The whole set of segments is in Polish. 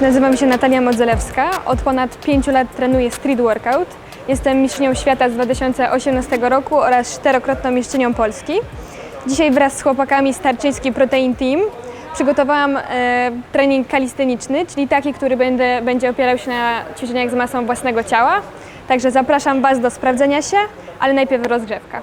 Nazywam się Natalia Modzelewska. Od ponad 5 lat trenuję street workout. Jestem mistrzynią świata z 2018 roku oraz czterokrotną mistrzynią Polski. Dzisiaj wraz z chłopakami z Tarczyński Protein Team przygotowałam e, trening kalisteniczny, czyli taki, który będę, będzie opierał się na ćwiczeniach z masą własnego ciała. Także zapraszam Was do sprawdzenia się, ale najpierw rozgrzewka.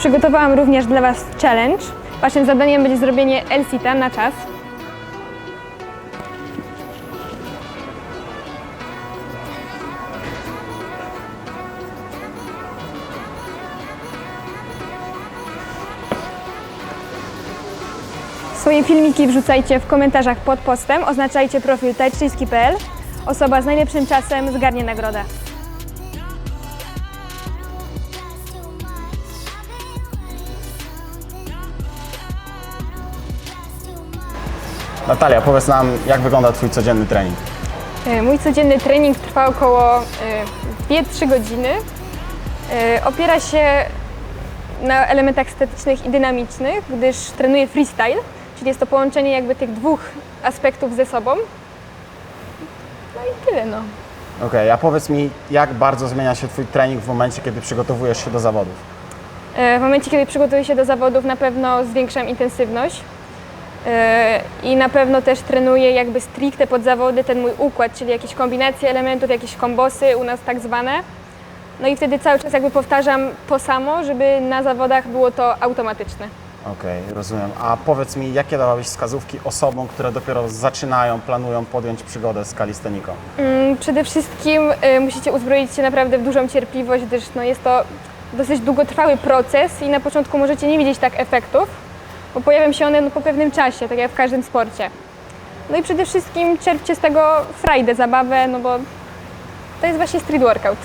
Przygotowałam również dla Was challenge. Waszym zadaniem będzie zrobienie L-sita na czas. Swoje filmiki wrzucajcie w komentarzach pod postem, oznaczajcie profil tajczyński.pl. Osoba z najlepszym czasem zgarnie nagrodę. Natalia, powiedz nam, jak wygląda Twój codzienny trening? E, Mój codzienny trening trwa około e, 2-3 godziny. E, Opiera się na elementach estetycznych i dynamicznych, gdyż trenuję freestyle, czyli jest to połączenie jakby tych dwóch aspektów ze sobą. No i tyle no. Okej, a powiedz mi, jak bardzo zmienia się Twój trening w momencie, kiedy przygotowujesz się do zawodów? E, W momencie, kiedy przygotuję się do zawodów, na pewno zwiększam intensywność E, i na pewno też trenuję jakby stricte pod zawody ten mój układ, czyli jakieś kombinacje elementów, jakieś kombosy u nas tak zwane. No i wtedy cały czas jakby powtarzam to samo, żeby na zawodach było to automatyczne. Okej, rozumiem. A powiedz mi, jakie dałabyś wskazówki osobom, które dopiero zaczynają, planują podjąć przygodę z kalisteniką? Mm, Przede wszystkim y, musicie uzbroić się naprawdę w dużą cierpliwość, gdyż no, jest to dosyć długotrwały proces i na początku możecie nie widzieć tak efektów, bo pojawią się one no, po pewnym czasie, tak jak w każdym sporcie. No i przede wszystkim czerpcie z tego frajdę, zabawę, no bo to jest właśnie street workout.